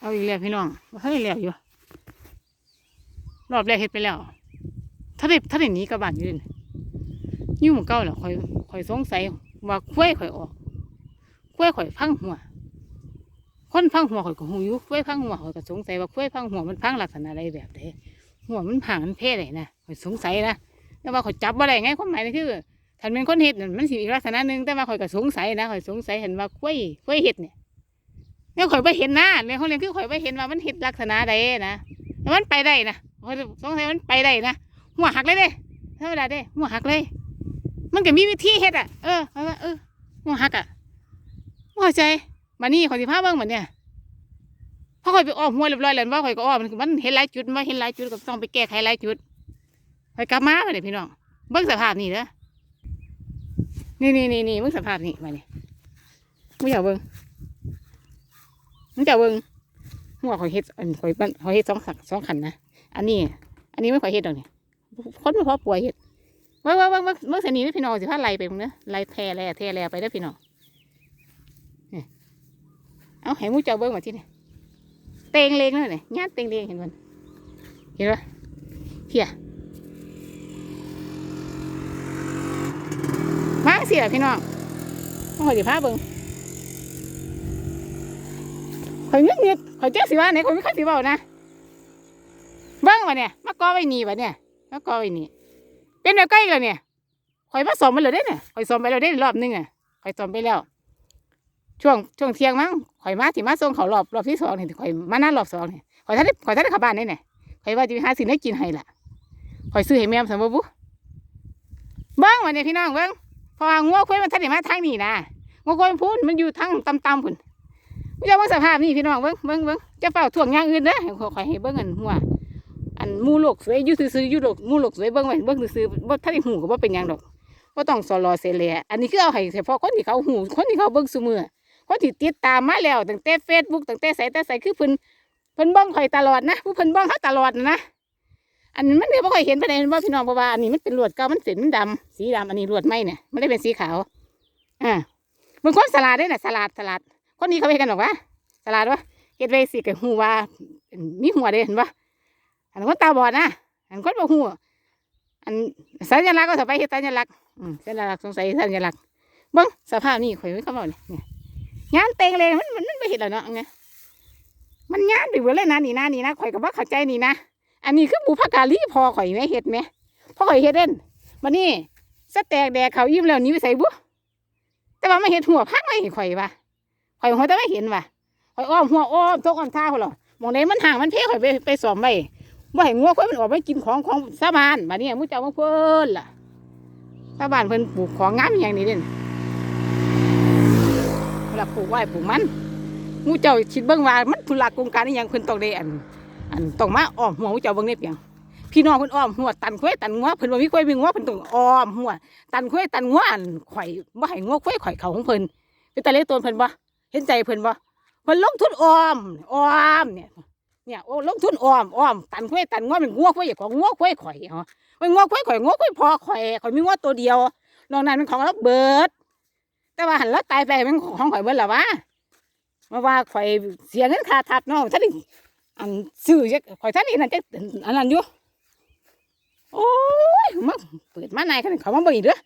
เอาอีกแล้วพี่น้องเฮ้ยแล้วอยู่รอบแรกเฮ็ดไปแล้ว ถ้าได้ถ้าได้หนีกลับานอยู่เลยอยู่หมู่เก่าแล้วข่อยข่อยสงสัยว่าคุ้ยข่อยออกคุ้ยข่อยพังหัว คนพังหัวข่อยก็หูอยู่คุ้ยพังหัวข่อยก็สงสัยว่าคุ้ยพังหัวมันพังลักษณะอะไรแบบใดหัวมันพังมันเพ่อะไรนะข่อยสงสัยนะแต่ว่าข่อยจับว่าอะไรไงความหมายนี่คือถ้าเป็นคนเห็ดมันสิอีกลักษณะหนึ่งแต่ว่าข่อยก็สงสัยนะข่อยสงสัยเห็นว่าคุ้ยคุ้ยเห็ดเนี่ย เนี่ยข่อยไปเห็นนะเรื่องของเรื่องคือข่อยไปเห็นว่ามันเห็ดลักษณะใดนะแต่มันไปได้นะข่องสัยมันไปได้นะหัวหักเลยเด้ธรรมดาเด้หัวหักเลย มันก็มีวิธีเฮ็ดอะเออเอาว่าเออหัวหักอะหัวใจมานี่ข่อยสิพาเบิ่งบัดเนี่ยพอข่อยไปอ้อมหัวเรียบร้อยแล้วว่าข่อยก็อ้อมมันเห็นหลายจุดว่าเห็นหลายจุดก็ต้องไปแก้ไขหลายจุดข่อยกลับมาบัดนี้พี่น้องเบิ่งสภาพนี่เด้อนี่นี่นี่นี่มึงสภาพนี่มานี่มึงอย่าเบิ่ง มึงอย่าเบิ่งหัวข่อยเฮ็ดอันข่อยบ้านข่อยเฮ็ดสองขันสองขันนะอันนี้ อันนี้ไม่ข่อยเฮ็ดดอกนี่คนไม่พอป่วยเฮ็ดเมื่อเมื่อเมื่อเมื่อเสนีนี่พี่น้องสิพาไล่ไปมึงเนอะไล่แทแล่แทแล่ไปได้พี่น้องเอาให้มูเจ้าเบิ้งมาที่นี่เตงเลงเลยเนี่ยญาติเตงเลงเห็นมันเห็นปะเฮียมาสิล่ะพี่น้องต้องคอยสิพาเบิ้ง ข่อยเงือกเงือกข่อยเจ้าสิว่าไหนข่อยไม่ค่อยสิเว่านะเบิ้งวะเนี่ยมากอไว้นี่วะเนี่ยมากอไว้นี่เป็นแบบใกล้กันเนี่ยข่อยมาสอมไปเลยได้เนี่ยข่อยสอมไปแล้วได้รอบนึงอะข่อยสอมไปแล้ว ช่วงช่วงเที่ยงมั้งข่อยมาที่มาส่งเขารอบรอบที่สองเนี่ข่อยมาหน้ารอบสองเนี่ข่อยท่านได้ข่อยท่านได้ขับบ้านนี่เนี่ยข่อยว่าจะไปหาสิ่งได้กินให้ล่ะข่อยซื้อให้แม่สมบูรณ์บุเบิ้งวันนี้พี่น้องเบิ้งเพองัวควายมันท่านได้มาทางนี้นะงัวควายพูนมันอยู่ทางตำตำพุ่น ไม่ใช่ว่าสภาพนี่พี่น้องเบิ้งเบิ้งเบิ้งจะเฝ้าถ่วงอย่างอื่นเด้อข่อยให้เบิ้งอันหัวอันมูโลกสวยอยู่ซื่อๆอยู่โลกมูโลกสวยเบิ่งไว้เบิ่งซื่อบ่ทันได้หูก็บ่เป็นหยังดอกบ่ต้องสอรอเสแหลอันนี้คือเอาให้เฉพาะคนที่เขาหูคนที่เขาเบิ่งซุมื้อคนที่ติดตามมาแล้วตั้งแต่ Facebook ตั้งแต่ไสแต่ไสคือเพิ่นเพิ่นเบิ่งข่อยตลอดนะผู้เพิ่นเบิ่งเฮาตลอดนะอันนี้มันเนี่ยบ่ค่อยเห็นปานใดว่าพี่น้องเพราว่าอันนี้มันเป็นลวดเก่ามันเส้นมันดำสีดำอันนี้ลวดใหม่เนี่ยมันได้เป็นสีขาวอ่าบางคนสลัดได้น่ะสลัดสลัด คนนี้เขาเฮ็ดกันหรอกวะสลัดวะเฮ็ดไว้สิก็ฮู้ว่ามีหัวเด้เห็นบ่อันคนตาบอดนะอันคนบ่หูอันสัญลักษณ์ก็สบายเฮ็ดสัญลักษณ์อืมสัญลักษณ์สงสัยสัญลักษณ์เบิ่งสภาพนี่ข่อยไม่เขาบอกเนี่ยงานเต็งเลยมันมันไม่เห็นแล้วเนาะไงมันงานไปเบิดเลยนะนี่นะนี่นะข่อยก็บ่เข้าใจนี่นะอันนี้คือบุพการีพอข่อยไม่เฮ็ดไหมพอข่อยเฮ็ดเด่นบัดนี้สแตกแดกเขายิ้มแล้วนี้ไปใส่บุแต่ว่าไม่เห็ดหัวพักไม่เห็นข่อยว่ะ ข่อยหัวแต่ไม่เห็นว่ะข่อยอ้อมหัวอ้อมตกอ้อมท่าพุ่นหรอมองไหนมันห่างมันเพข่อยไปไปสอมไว้บ่ให้งัวควายมันออกไปกินของของชาบานบัดนี้มุ้เจ้ามาเพิ่นล่ะชาบานเพิ่นปลูกของงามอย่างนี้เด่นเวลาปลูกไว้ปลูกมันมุ้เจ้าคิดเบิ่งว่ามันธุระโครงการอีหยังเพิ่นต้องได้อัน อันต้องมาอ้อมหัวมุ้เจ้าเบิ่งได้เพียงพี่น้องเพิ่นอ้อมหัวตันควายตันงัวเพิ่นว่ามีควายมีงัวเพิ่นต้องอ้อมหัวตันควายตันงัวอันข่อยบ่ให้งัวควายข่อยเขาของเพิ่นเป็นตาเล็กตัวเพิ่นบ่ เห็นใจเพิ่นบ่เพิ่นลงทุนอ้อมอ้อมเนี่ยเนี่ยโอ้ลงทุนอ้อมอ้อมตันควายตันง้อเป็นงัวควายอย่าของงัวควายข่อยเหรอเป็นงัวควายข่อยงัวควายพอข่อยข่อยมีงัวตัวเดียวนอกนั้นเป็นของเราเบิด แต่ว่าหันแล้วตายไปเป็นของข่อยเบิดหรอวะมาว่าข่อยเสียเงินค่าทับเนาะท่านนี่อันซื้อจักข่อยท่านนี่นั่นจักอันนั้นอยู่โอ้ยมาเปิดมาในกันเขามาเบิ่งอีกเด้อ